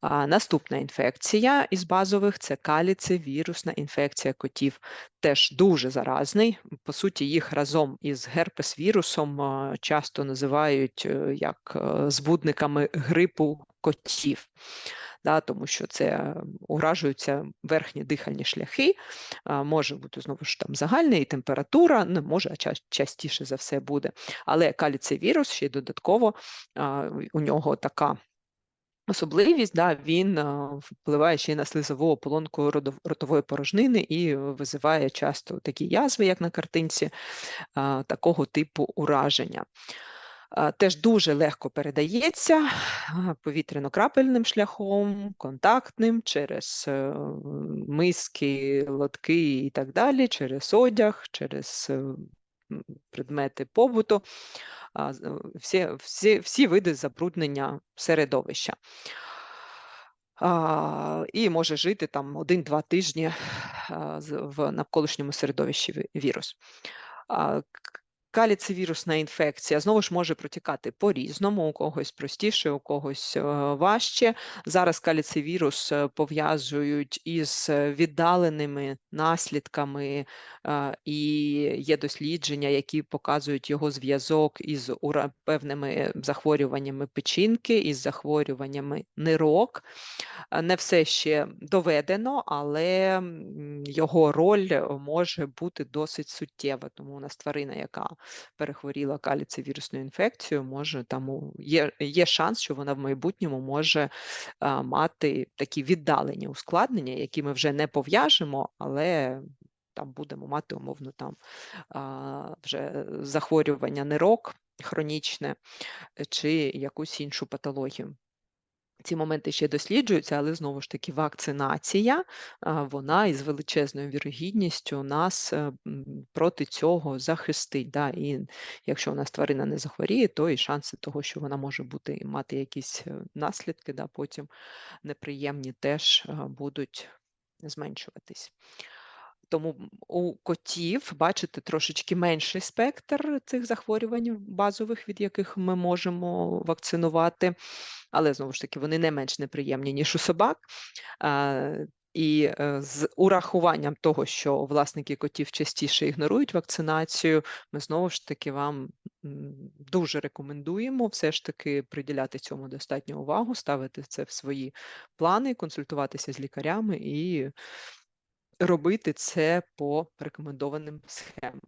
А, Наступна інфекція із базових це каліцевірусна інфекція котів. Теж дуже заразний. По суті, їх разом із герпес-вірусом часто називають е, як е, збудниками грипу котів. Да, тому що це е, уражуються верхні дихальні шляхи, а, може бути знову ж там загальна і температура, не може, а ча- частіше за все буде. Але каліцевірус ще й додатково а, у нього така особливість, да, він впливає ще й на слизову ополонку ротової порожнини і визиває часто такі язви, як на картинці, такого типу ураження. Теж дуже легко передається повітряно-крапельним шляхом, контактним, через е, миски, лотки і так далі, через одяг, через е, предмети побуту, е, всі, всі, всі види забруднення середовища. І може жити там один-два тижні в навколишньому середовищі ві- вірус. Каліцевірусна інфекція знову ж може протікати по-різному, у когось простіше, у когось е, важче. Зараз каліцевірус е, пов'язують із е, віддаленими наслідками, і є дослідження, які показують його зв'язок із певними захворюваннями печінки, із захворюваннями нирок. Не все ще доведено, але його роль може бути досить суттєва. Тому у нас тварина, яка перехворіла каліцевірусною інфекцією, може там є, є шанс, що вона в майбутньому може а, мати такі віддалені ускладнення, які ми вже не пов'яжемо, але там будемо мати умовно там а, вже захворювання нирок хронічне чи якусь іншу патологію. Ці моменти ще досліджуються, але знову ж таки вакцинація, вона із величезною вірогідністю нас е, проти цього захистить. Да? І якщо у нас тварина не захворіє, то і шанси того, що вона може бути мати якісь е, наслідки, да, потім неприємні, теж е, будуть зменшуватись. Тому у котів, бачите, трошечки менший спектр цих захворювань базових, від яких ми можемо вакцинувати, але знову ж таки вони не менш неприємні, ніж у собак. І е, з урахуванням того, що власники котів частіше ігнорують вакцинацію, ми знову ж таки вам дуже рекомендуємо все ж таки приділяти цьому достатньо увагу, ставити це в свої плани, консультуватися з лікарями і робити це по рекомендованим схемам.